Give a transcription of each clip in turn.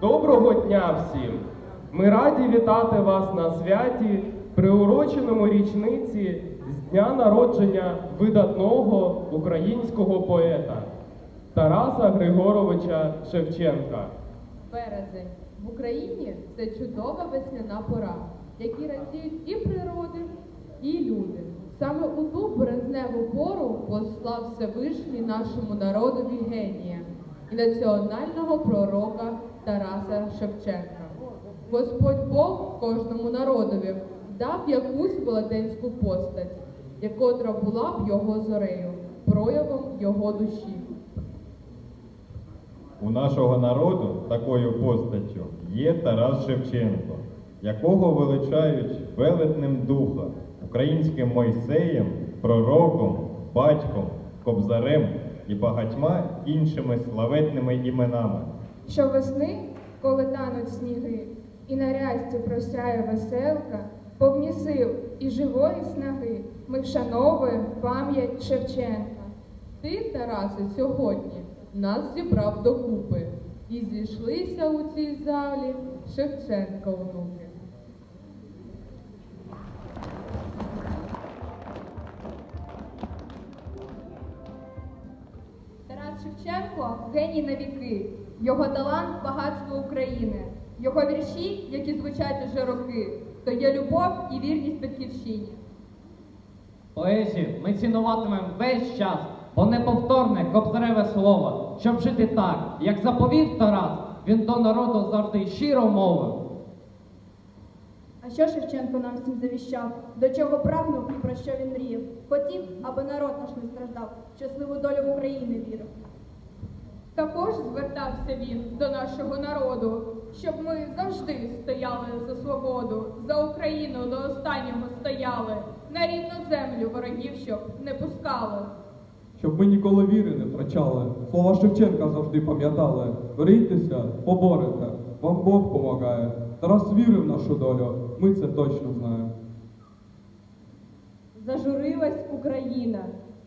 Доброго дня всім! Ми раді вітати вас на святі, приуроченому річниці з дня народження видатного українського поета Тараса Григоровича Шевченка. Березень в Україні це чудова весняна пора, які радіють і природи, і люди. Саме у ту березневу пору послав Всевишній нашому народові генія і національного пророка Тараса Шевченка. Господь Бог кожному народові дав якусь велетенську постать, якотра була б його зорею, проявом його душі. У нашого народу такою постаттю є Тарас Шевченко, якого величають велетним духа, українським Мойсеєм, пророком, батьком, кобзарем і багатьма іншими славетними іменами. Щовесни, коли тануть сніги, і на рясті просяє веселка, повні сил і живої снаги, ми вшановуємо пам'ять Шевченка. Ти, Тарасе, сьогодні нас зібрав докупи, і зійшлися у цій залі Шевченка онуки. Тарас Шевченко геній на віки, його талант багатство України, його вірші, які звучать уже роки, то є любов і вірність батьківщині. Поезію ми цінуватимемо весь час, бо неповторне кобзареве слово, щоб жити так, як заповів Тарас, він до народу завжди щиро мовив. А що Шевченко нам всім завіщав? До чого прагнув і про що він мріяв? Хотів, аби народ наш не страждав, щасливу долю України вірив. Також звертався він до нашого народу, щоб ми завжди стояли за свободу, за Україну до останнього стояли, на рідну землю ворогів щоб не пускали. Щоб ми ніколи віри не втрачали, слова Шевченка завжди пам'ятали. Борітеся, поборете, вам Бог помагає. Тарас вірив в нашу долю, ми це точно знаємо. Зажурилась Україна,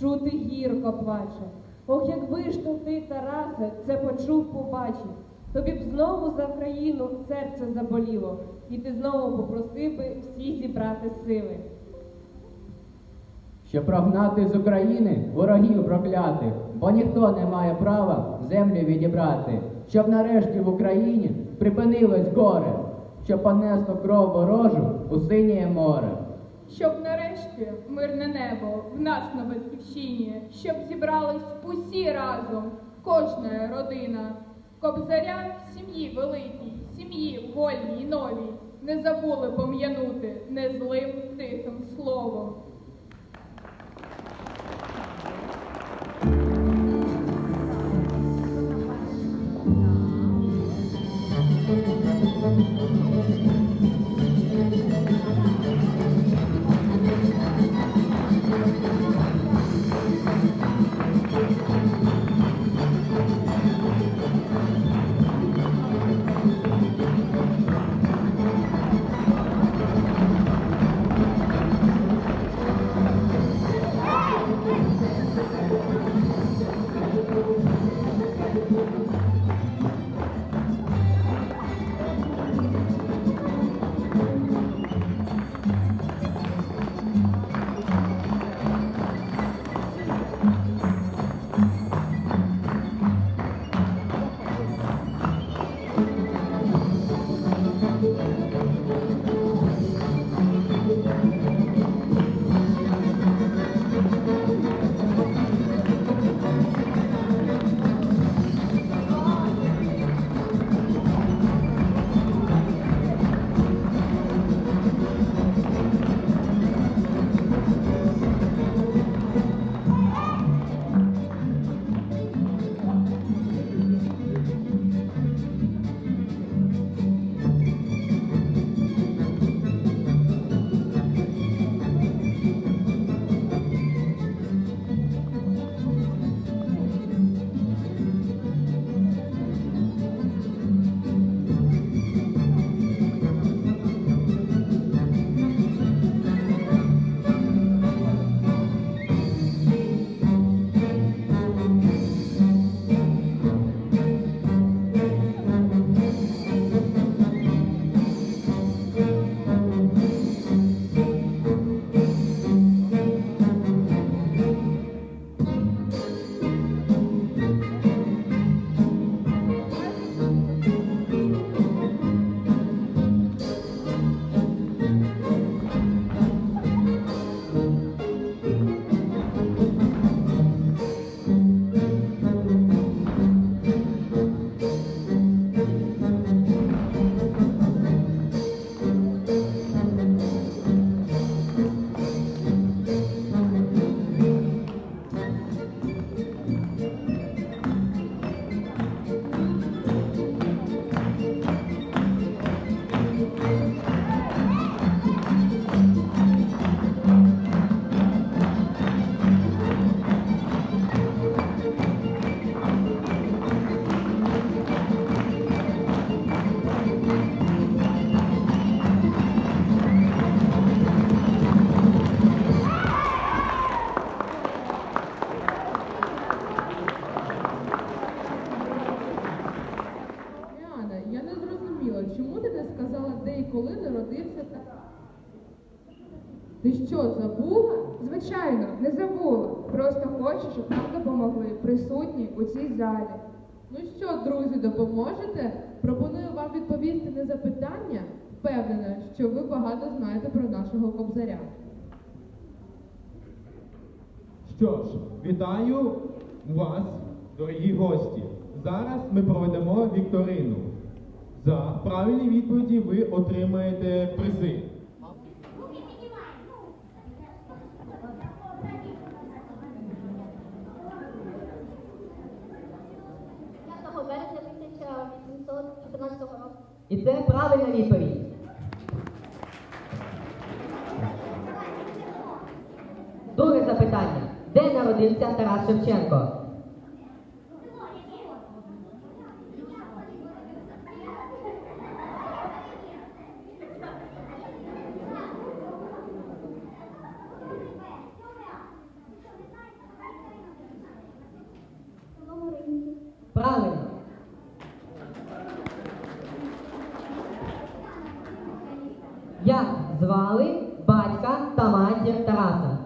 чути гірко плаче. Ох, якби ж то ти, Тарасе, це почув, побачив, тобі б знову за Україну серце заболіло, і ти знову попросив би всі зібрати сили. Щоб прогнати з України ворогів проклятих, бо ніхто не має права землю відібрати, щоб нарешті в Україні припинилось горе, щоб понесло кров ворожу у синє море щоб нарешті мирне небо в нас на батьківщині, щоб зібрались усі разом, кожна родина, кобзаря в сім'ї великій, сім'ї вольній, і новій, не забули пом'янути незлим тихим словом. Цій залі. Ну що, друзі, допоможете? Пропоную вам відповісти на запитання. Впевнена, що ви багато знаєте про нашого кобзаря. Що ж, вітаю вас, дорогі гості. Зараз ми проведемо вікторину. За правильні відповіді ви отримаєте призи. І це правильна відповідь. Друге запитання. Де народився Тарас Шевченко? Правильно. Як звали батька та матір Тараса?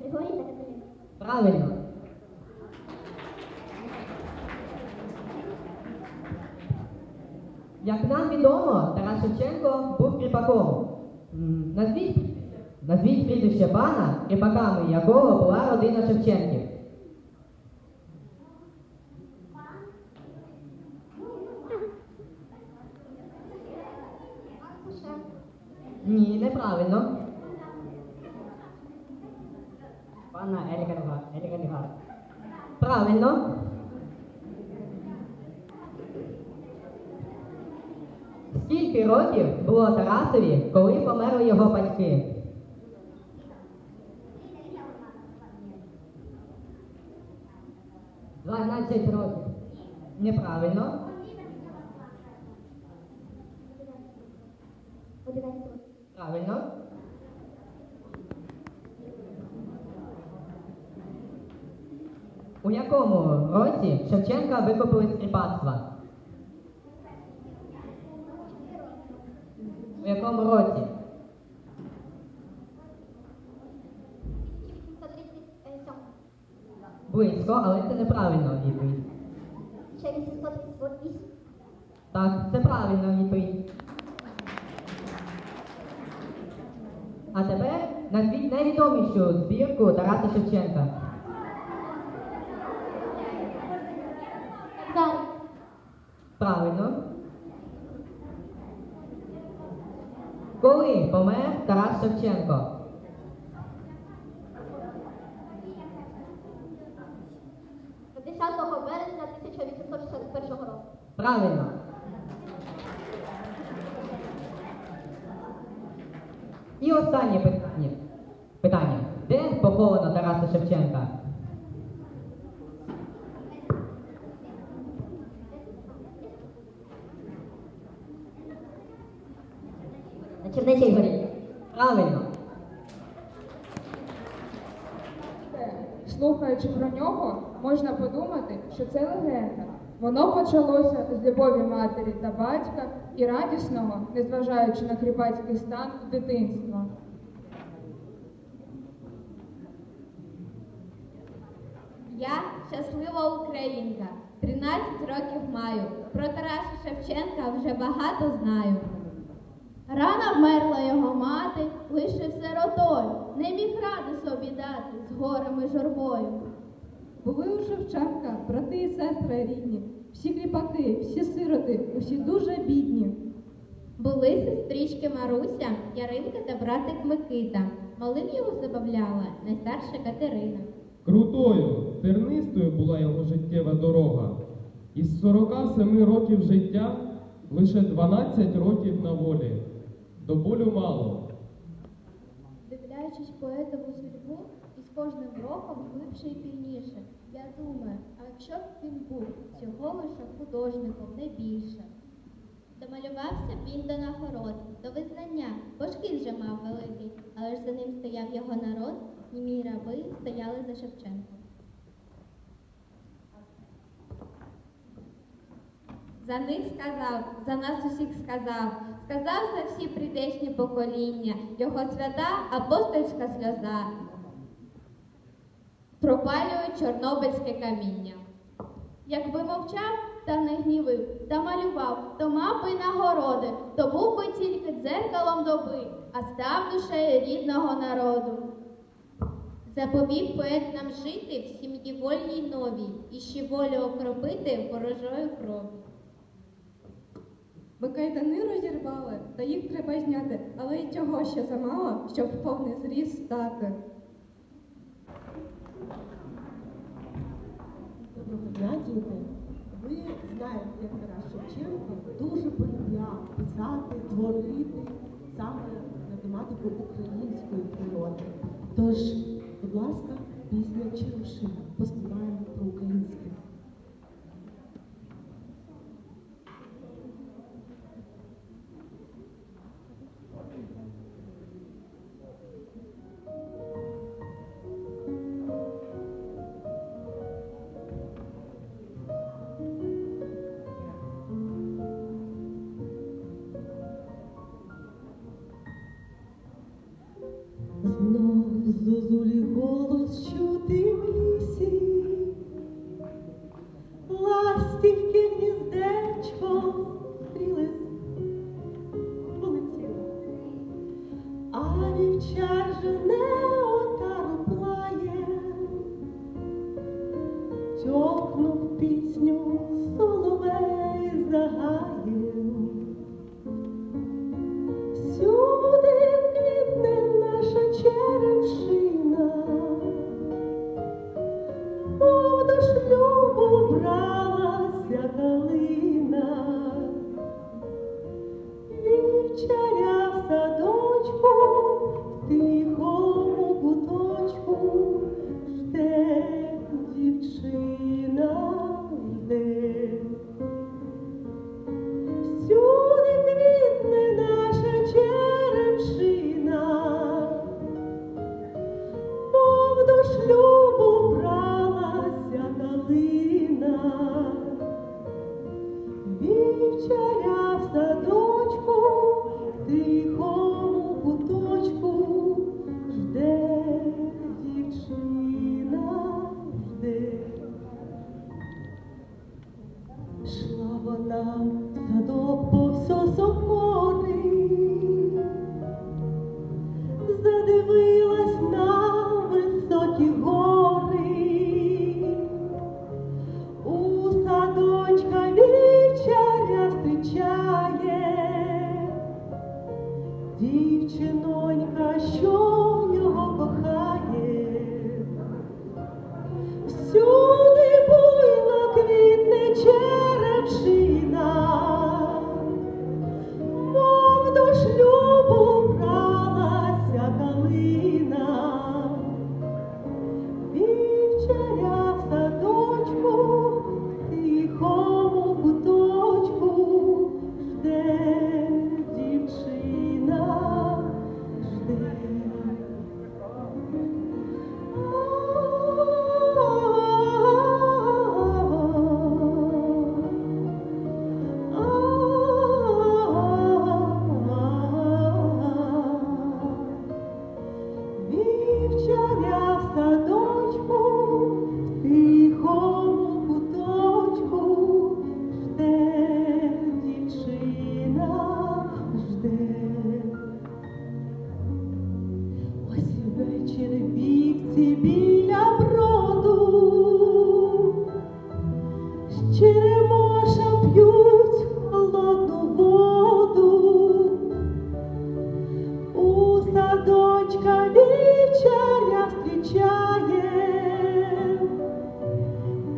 Григорій та Катерина. Правильно. Як нам відомо, Тарас Шевченко був кріпаком. Назвіть, назвіть прізвище пана, кріпаками якого була родина Шевченків. Ні, неправильно. Пана Ельга Лігар. Правильно. Скільки років було Тарасові, коли померли його батьки? Дванадцять років. Неправильно. Правильно. У якому році Шевченка викупили з? У якому році? 1837. Близько, але це неправильно відповідь. Ще 838. Так, це правильна відповідь. А тепер назвіть найвідомішу збірку Тараса Шевченка. Далі. Правильно. Коли помер Тарас Шевченко? До 10 березня 1861 року. Правильно. І останнє питання. Питання. Де поховано Тараса Шевченка? На Чернечій. Правильно. Слухаючи про нього, можна подумати, що це легенда. Воно почалося з любові матері та батька і радісного, незважаючи на кріпацький стан дитинства. Я щаслива українка. 13 років маю. Про Тараса Шевченка вже багато знаю. Рано вмерла його мати, лишив сиротою, не міг ради собі дати з горем і журбою. Були у Шевченка брати і сестри рідні, всі кріпаки, всі сироти, усі дуже бідні. Були сестрички Маруся, Яринка та братик Микита. Малим його забавляла найстарша Катерина. Крутою, тернистою була його життєва дорога. Із 47 років життя лише 12 років на волі. До болю мало. Дивляючись поетову судьбу, і з кожним роком глибше і пільніше. Я думаю, а якщо б він був всього лише художником, не більше. Домалювався він до нагород, до визнання, бо шкіл вже мав великий, але ж за ним стояв його народ, німі раби стояли за Шевченком. За них сказав, за нас усіх сказав, сказав за всі прийдешні покоління, його свята апостольська сльоза. Пропалюють чорнобильське каміння. Якби мовчав та не гнівив, та малював, то мав би нагороди, то був би тільки дзеркалом доби, а став душею рідного народу. Заповів поет нам жити в сім'ї вольній новій, і ще волю окропити ворожою кров'ю. Ми кайдани розірвали, та їх треба зняти, але й цього ще замало, щоб в повний зріст стати. Доброго дня, діти. Ви знаєте, як Тарас Шевченко дуже полюбляв писати, творити саме на тематику української природи. Тож, будь ласка, пісня Черемшина. Поспіваємо про українське. future.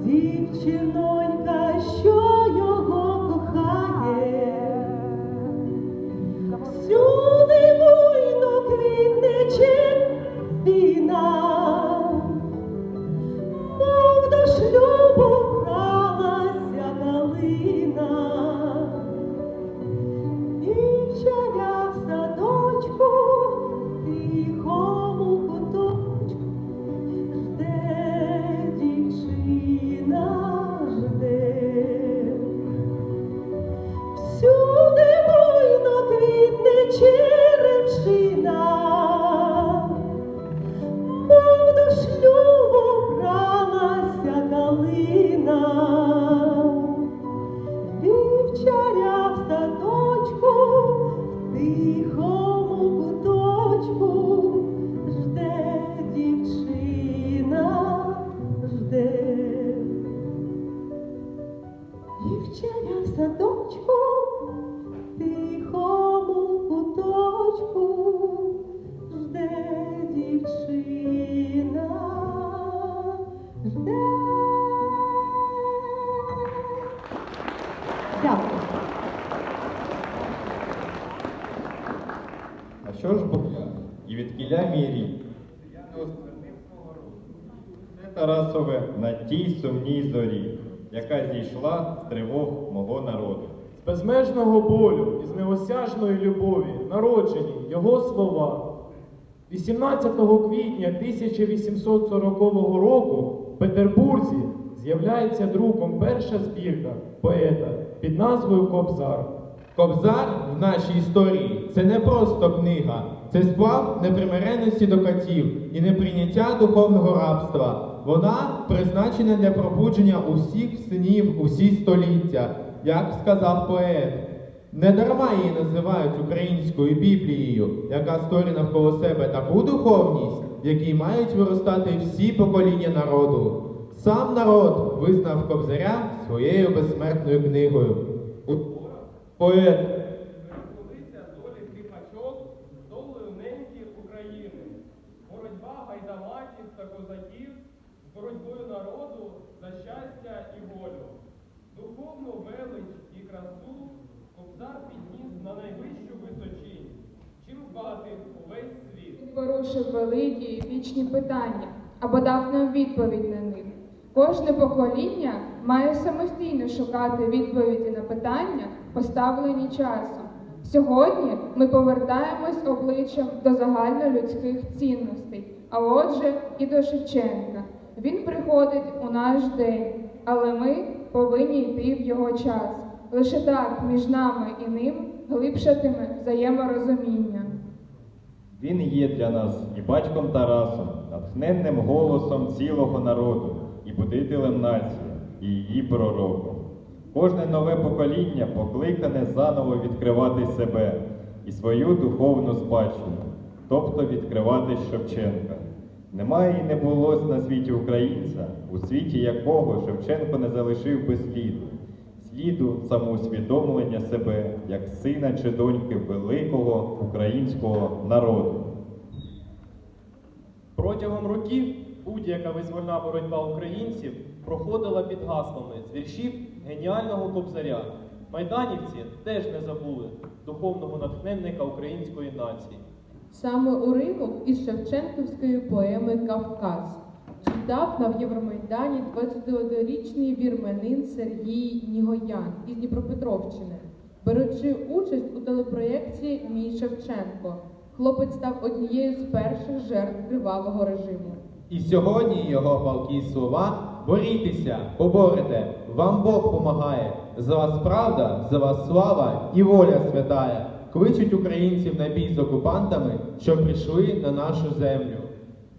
Дівчинонька, що що ж бо і від кіля мій? Це Тарасове на тій сумній зорі, яка зійшла з тривог мого народу. З безмежного болю і з неосяжної любові народжені його слова. 18 квітня 1840 року в Петербурзі з'являється друком перша збірка поета під назвою Кобзар. Кобзар в нашій історії це не просто книга, це сплав непримиреності до катів і неприйняття духовного рабства. Вона призначена для пробудження усіх синів усі століття, як сказав поет. Не дарма її називають українською Біблією, яка створює навколо себе таку духовність, в якій мають виростати всі покоління народу. Сам народ визнав Кобзаря своєю безсмертною книгою. Поет долі з долею неньки України. Боротьба гайдамаків та козаків з боротьбою народу за щастя і волю. Духовну велич і красу Кобзар підніс на найвищу височінь, чим збагатив увесь світ. порушив великі і вічні питання або дав нам відповідь на них. Кожне покоління має самостійно шукати відповіді на питання, поставлені часом. Сьогодні ми повертаємось обличчям до загальнолюдських цінностей, а отже, і до Шевченка. Він приходить у наш день, але ми повинні йти в його час. Лише так між нами і ним глибшатиме взаєморозуміння. Він є для нас і батьком Тарасом, натхненним голосом цілого народу, і будителем нації, і її пророком. Кожне нове покоління покликане заново відкривати себе і свою духовну спадщину, тобто відкривати Шевченка. Немає і не було на світі українця, у світі якого Шевченко не залишив без сліду, сліду самоусвідомлення себе як сина чи доньки великого українського народу. Протягом років будь-яка визвольна боротьба українців проходила під гаслами з віршів геніального кобзаря. Майданівці теж не забули духовного натхненника української нації. Саме уривок із Шевченківської поеми Кавказ читав на Євромайдані 21-річний вірменин Сергій Нігоян із Дніпропетровщини. Беручи участь у телепроєкції Мій Шевченко, хлопець став однією з перших жертв кривавого режиму. І сьогодні його палкі слова борітеся, поборете, вам Бог помагає. За вас правда, за вас слава і воля святая. Кличуть українців на бій з окупантами, що прийшли на нашу землю.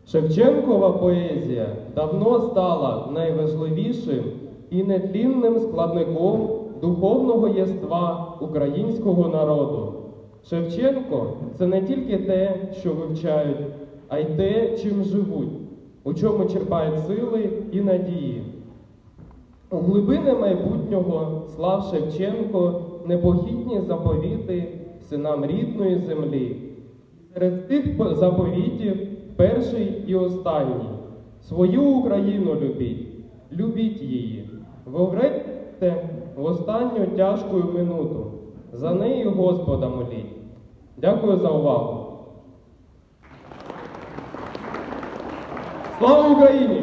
Шевченкова поезія давно стала найважливішим і нетлінним складником духовного єства українського народу. Шевченко це не тільки те, що вивчають, а й те, чим живуть, у чому черпають сили і надії. Глибини майбутнього слав Шевченко непохитні заповіти синам рідної землі. Серед по- заповітів перший і останній. Свою Україну любіть, любіть її. Воврете в останню тяжку минуту. За неї Господа моліть. Дякую за увагу. Слава Україні!